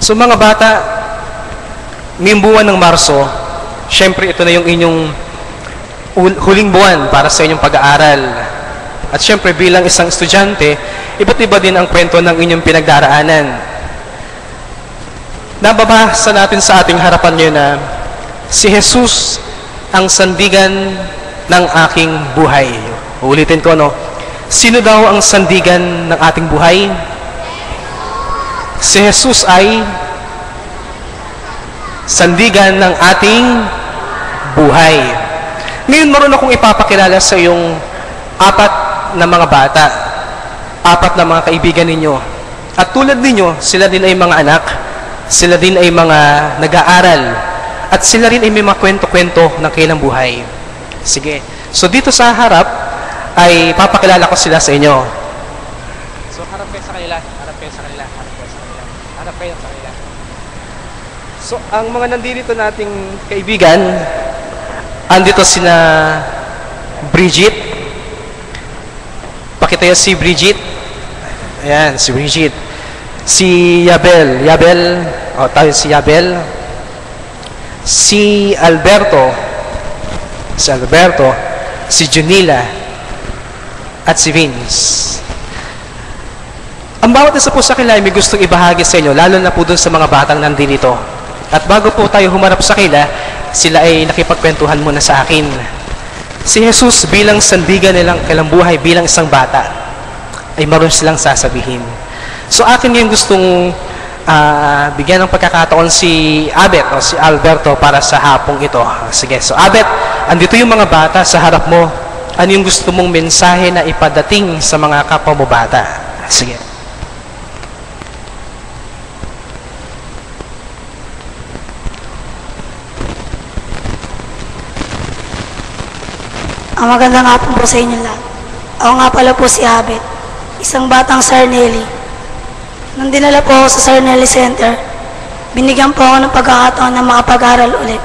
So mga bata, ngayong buwan ng Marso, syempre ito na yung inyong ul- huling buwan para sa inyong pag-aaral. At syempre bilang isang estudyante, iba't iba din ang kwento ng inyong pinagdaraanan. Nababasa natin sa ating harapan ngayon na si Jesus ang sandigan ng aking buhay. Ulitin ko, no? Sino daw ang sandigan ng ating buhay? Si Jesus ay sandigan ng ating buhay. Ngayon, meron akong ipapakilala sa iyong apat na mga bata, apat na mga kaibigan ninyo. At tulad ninyo, sila din ay mga anak, sila din ay mga nag-aaral, at sila rin ay may mga kwento-kwento ng kailang buhay. Sige. So dito sa harap, ay papakilala ko sila sa inyo. So harap kayo sa kanila, harap kayo sa kanila, harap kayo sa harap kayo sa kanila. So ang mga nandito nating kaibigan, andito sina Bridget. Pakitayo si Bridget. Ayan, si Bridget. Si Yabel. Yabel. O, tayo si Yabel. Si Alberto. Si Alberto. Si Junila. At si Vince. Ang bawat isa po sa kanila ay may gustong ibahagi sa inyo, lalo na po dun sa mga batang nandito. At bago po tayo humarap sa kanila, sila ay nakipagkwentuhan muna sa akin. Si Jesus bilang sandigan nilang kailang buhay bilang isang bata, ay maroon silang sasabihin. So akin yung gustong ah, bigyan ng pagkakataon si Abet o si Alberto para sa hapong ito. Sige, so Abet, andito yung mga bata sa harap mo. Ano yung gusto mong mensahe na ipadating sa mga kapwa mo bata? Sige. Ang magandang hapon po sa inyo lahat. Ako nga pala po si Abet, isang batang Sarnelli. Nung dinala po ako sa Sarnelli Center, binigyan po ako ng pagkakataon na makapag-aral ulit.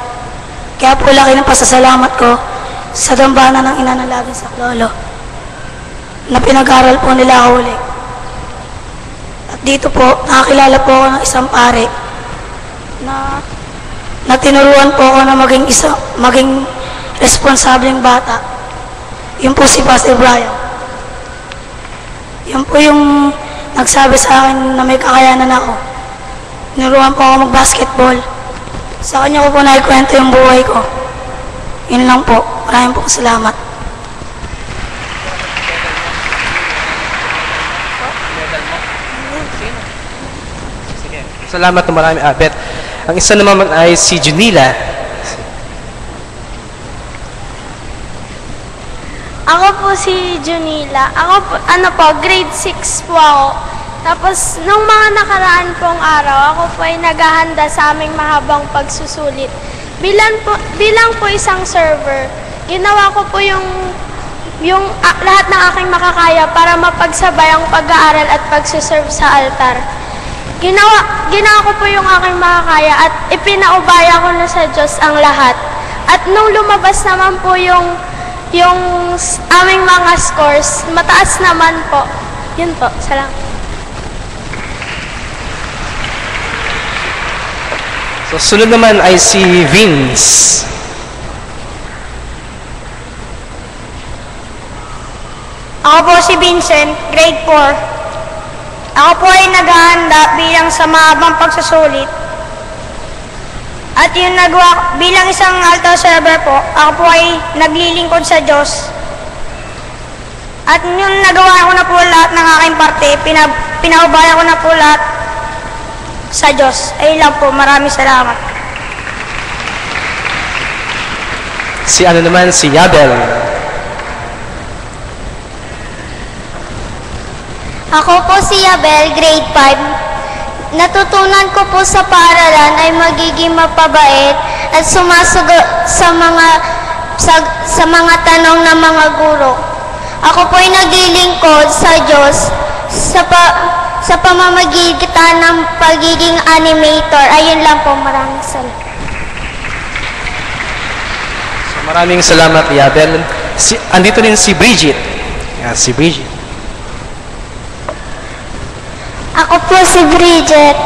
Kaya po laki ng pasasalamat ko sa dambana ng inanalagin sa Klolo na pinag-aral po nila ako ulit. At dito po, nakakilala po ako ng isang pare na na tinuruan po ako na maging isa, maging responsableng bata. Yun po si Pastor Brian. Yun po yung nagsabi sa akin na may kakayanan ako. Tinuruan po ako mag-basketball. Sa kanya ko po naikwento yung buhay ko. Yun lang po. Maraming po salamat. Salamat na marami, Abet. Ang isa naman ay si Junila. Ako po si Junila. Ako po, ano po, grade 6 po ako. Tapos, nung mga nakaraan pong araw, ako po ay naghahanda sa aming mahabang pagsusulit. Bilang po, bilang po isang server, ginawa ko po yung yung ah, lahat ng aking makakaya para mapagsabay ang pag-aaral at pagsuserve sa altar. Ginawa, ginawa ko po yung aking makakaya at ipinaubaya ko na sa Diyos ang lahat. At nung lumabas naman po yung yung aming mga scores, mataas naman po. Yun po, salamat. So, sunod naman ay si Vince. Ako po si Vincent, grade 4. Ako po ay naghahanda bilang sa mahabang pagsusulit. At yung nagawa, bilang isang altar server po, ako po ay naglilingkod sa Diyos. At yung nagawa ko na po lahat ng aking parte, pina, pinaubaya ko na po lahat sa Diyos. Ayun lang po, maraming salamat. Si ano naman, si Yabel. Ako po si Abel, grade 5. Natutunan ko po sa paaralan ay magiging mapabait at sumasugot sa mga sa, sa mga tanong ng mga guro. Ako po ay naglilingkod sa Diyos sa pa, sa pamamagitan ng pagiging animator. Ayun lang po, maraming salamat. So, maraming salamat, Yabel. Si, andito rin si Bridget. Yan, si Bridget. po si Bridget.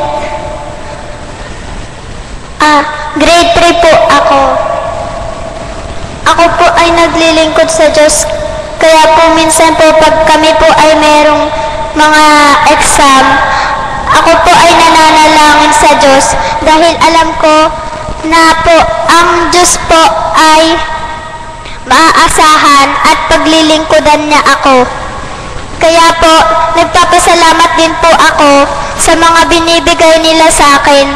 Ah, grade 3 po ako. Ako po ay naglilingkod sa Diyos. Kaya po minsan po pag kami po ay merong mga exam, ako po ay nananalangin sa Diyos dahil alam ko na po ang Diyos po ay maaasahan at paglilingkodan niya ako. Kaya po, nagpapasalamat din po ako sa mga binibigay nila sa akin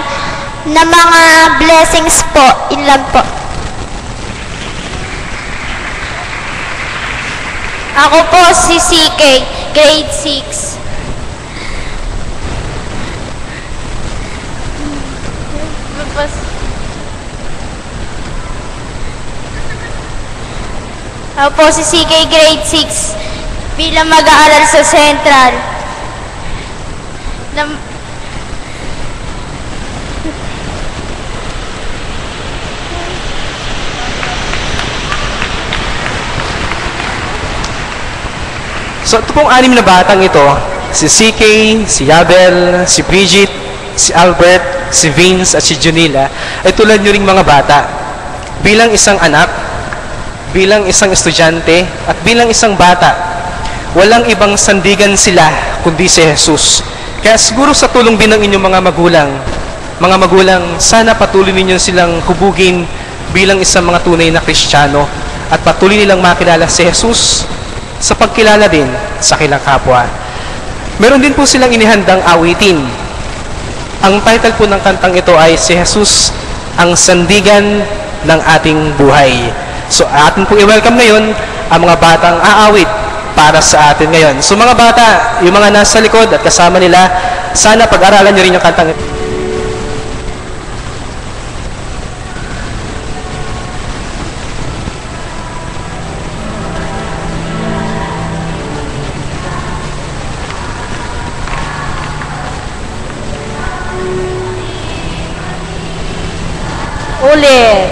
na mga blessings po. Yun lang po. Ako po si CK, grade 6. Ako po si CK, grade 6 bilang mag-aaral sa Central. Nam- So ito pong anim na batang ito, si CK, si Yabel, si Bridget, si Albert, si Vince at si Junila ay tulad nyo ring mga bata. Bilang isang anak, bilang isang estudyante at bilang isang bata, walang ibang sandigan sila kundi si Jesus. Kaya siguro sa tulong din ng inyong mga magulang, mga magulang, sana patuloy ninyo silang hubugin bilang isang mga tunay na Kristiyano at patuloy nilang makilala si Jesus sa pagkilala din sa kilang kapwa. Meron din po silang inihandang awitin. Ang title po ng kantang ito ay Si Jesus, ang sandigan ng ating buhay. So atin po i-welcome ngayon ang mga batang aawit para sa atin ngayon. So mga bata, yung mga nasa likod at kasama nila, sana pag-aralan nyo rin yung kantang ulit.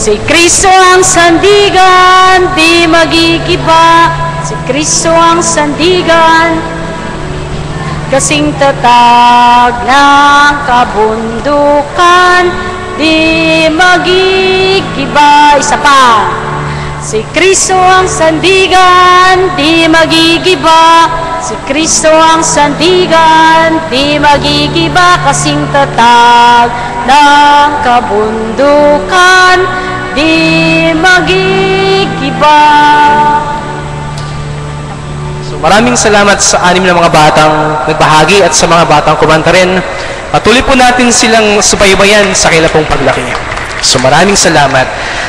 Si Kristo ang sandigan, di magigiba. Si Kristo ang sandigan, kasing tatag ng kabundukan, di magigiba. Isa pa. Si Kristo ang sandigan, di magigiba. Si Kristo ang sandigan, di magigiba. Kasing tatag ng kabundukan, di magigiba. Maraming salamat sa anim na mga batang nagbahagi at sa mga batang kumanta rin. Patuloy po natin silang subaybayan sa kila pong paglaki. So maraming salamat.